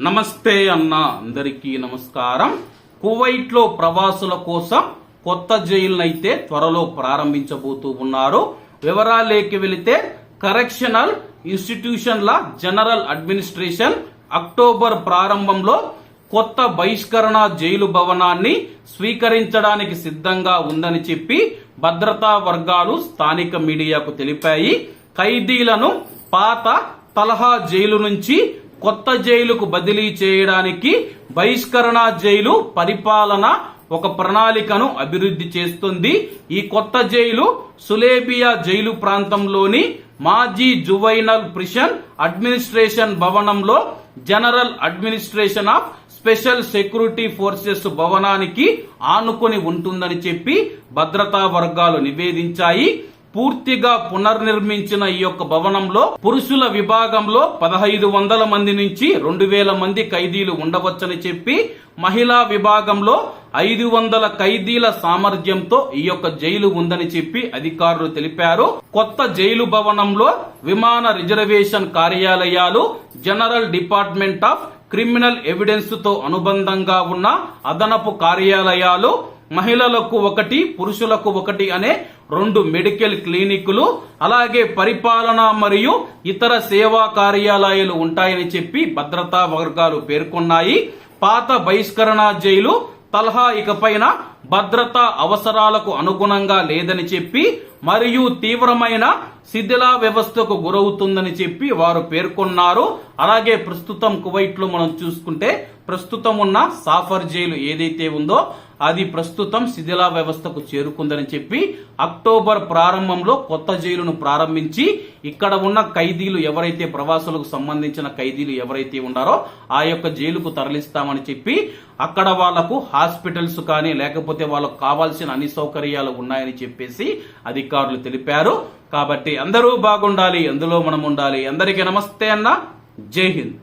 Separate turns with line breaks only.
నమస్తే అన్న అందరికీ నమస్కారం. కువైట్లో ప్రవాసుల కోసం కొత్త జైలునైతే త్వరలో ప్రారంభించబోతూ ఉన్నారు. వివరాలేకి వెళితే కరెక్షనల్ ఇన్స్టిట్యూషన్ల జనరల్ అడ్మినిస్ట్రేషన్ అక్టోబర్ ప్రారంభంలో కొత్త బహిష్కరణ జైలు భవనాన్ని స్వీకరించడానికి సిద్ధంగా ఉందని చెప్పి భద్రతా వర్గాలు స్థానిక మీడియాకు తెలిపాయి. ఖైదీలను పాత తలహా జైలు నుంచి కొత్త జైలుకు బదిలీ చేయడానికి బహిష్కరణ జైలు పరిపాలన ఒక ప్రణాళికను అభివృద్ధి చేస్తుంది. ఈ కొత్త జైలు సులేబియా జైలు ప్రాంతంలోని మాజీ జువైనల్ ప్రిషన్ అడ్మినిస్ట్రేషన్ భవనంలో general administration of special security forces భవనానికి ఆనుకొని ఉంటుందని చెప్పి భద్రతా వర్గాలు నివేదించాయి. పూర్తిగా పునర్నిర్మించిన ఈ యొక్క భవనంలో పురుషుల విభాగంలో పదహైదు వందల మంది నుంచి రెండు వేల మంది ఖైదీలు ఉండవచ్చని చెప్పి మహిళా విభాగంలో ఐదు వందల ఖైదీల సామర్థ్యంతో ఈ యొక్క జైలు ఉందని చెప్పి అధికారులు తెలిపారు. కొత్త జైలు భవనంలో విమాన రిజర్వేషన్ కార్యాలయాలు జనరల్ డిపార్ట్మెంట్ ఆఫ్ క్రిమినల్ ఎవిడెన్స్తో అనుబంధంగా ఉన్న అదనపు కార్యాలయాలు మహిళలకు ఒకటి పురుషులకు ఒకటి అనే రెండు మెడికల్ క్లినిక్లు అలాగే పరిపాలన మరియు ఇతర సేవా కార్యాలయాలు ఉంటాయని చెప్పి భద్రతా వర్గాలు పేర్కొన్నాయి. పాత బహిష్కరణ జైలు తలహా ఇకపైన భద్రతా అవసరాలకు అనుగుణంగా లేదని చెప్పి మరియు తీవ్రమైన శిథిలా వ్యవస్థకు గురవుతుందని చెప్పి వారు పేర్కొన్నారు. అలాగే ప్రస్తుతం కువైట్లో మనం చూసుకుంటే ప్రస్తుతం ఉన్న సాఫర్ జైలు ఏదైతే ఉందో అది ప్రస్తుతం శిథిలా వ్యవస్థకు చేరుకుందని చెప్పి అక్టోబర్ ప్రారంభంలో కొత్త జైలును ప్రారంభించి ఇక్కడ ఉన్న ఖైదీలు ఎవరైతే ప్రవాసులకు సంబంధించిన ఖైదీలు ఎవరైతే ఉన్నారో ఆ యొక్క జైలుకు తరలిస్తామని చెప్పి అక్కడ వాళ్ళకు హాస్పిటల్స్ కానీ లేకపోతే వాళ్ళకు కావాల్సిన అన్ని సౌకర్యాలు ఉన్నాయని చెప్పేసి అధికారులు తెలిపారు. కాబట్టి అందరూ బాగుండాలి అందులో మనం ఉండాలి. అందరికీ నమస్తే అన్న. జై హింద్.